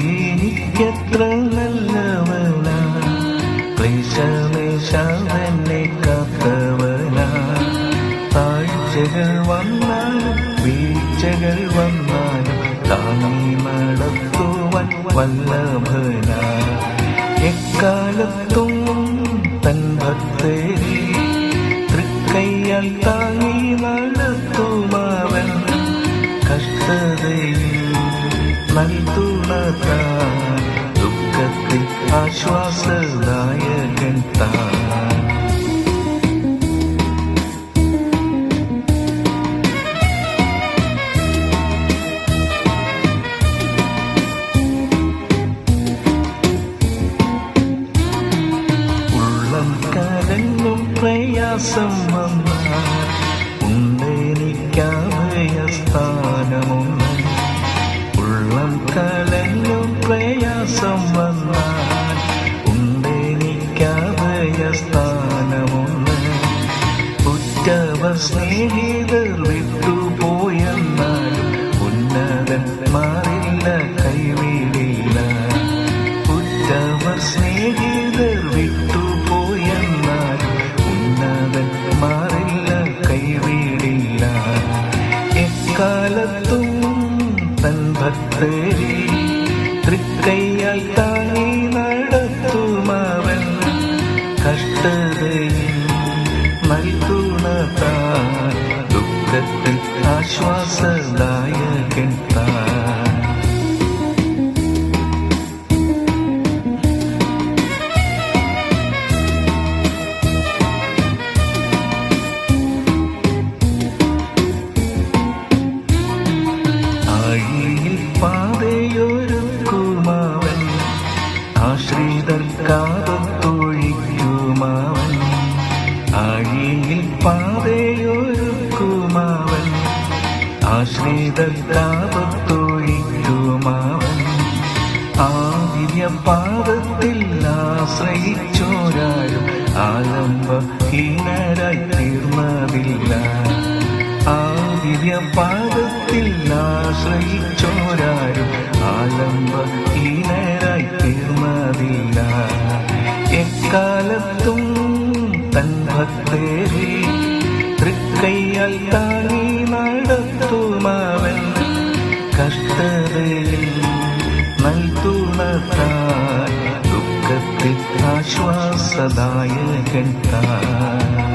എനിക്കെത്ര നല്ലവള ക്ലേശമേശവനെ വന്നാലും വീഴ്ചകൾ വന്നാലും താങ്ങി നടത്തുവാൻ വല്ലഭന. എക്കാലത്തും തൻ ഭക്തരി തൃക്കൈയാൽ താങ്ങി നടത്തുമാവൻ കഷ്ടതയിൽ നൽതുണതാൻ ദുഃഖത്തിൽ ആശ്വാസദായകൻ താൻ ഉള്ളം കരങ്ങും പ്രയാസം വന്നാൽ ഉണ്ടെനിക്കഭയസ്ഥാനമൊന്ന് പ്രയാസം വന്നാൽ ഉണ്ടെനിക്കഭയസ്ഥാനമൊന്ന് ഉറ്റവ സ്നേഹിതർ വിട്ടുപോയെന്നാൽ ഉന്നതൻ മാറില്ല കൈവിടില്ല. ഉറ്റവ സ്നേഹിതർ വിട്ടുപോയെന്നാൽ ഉന്നതൻ മാറില്ല കൈവിടില്ല. എക്കാലത്തും തൻ ഭക്തരെ തൃക്കൈയാൽ താങ്ങി നടത്തുമവൻ കഷ്ടതയിൽ നൽകുന്നതാൻ ദുഃഖത്തിൽ ആശ്വാസദായകൻ താൻ. ആശ്രിതർക്കാപത്തൊഴിക്കുമാവൻ ആഴിയിൽ പാതയൊരുക്കുമാവൻ. ആശ്രിതർക്കാപത്തൊഴിക്കുമാവൻ ആദിവ്യ പാദത്തിൽ ആശ്രയിച്ചോരാരും ആലംബഹീനരായി തീർന്നതില്ല. ആദിവ്യ പാദത്തിൽ ആശ്രയിച്ചോരാരും ആലംബഹീനരായി ഭക്തരെ തൃക്കൈയാൽ താങ്ങി നടത്തുമാവൻ കഷ്ടതയിൽ നൽകുണത്താൻ ദുഃഖത്തിൽ ആശ്വാസദായകൻ താൻ.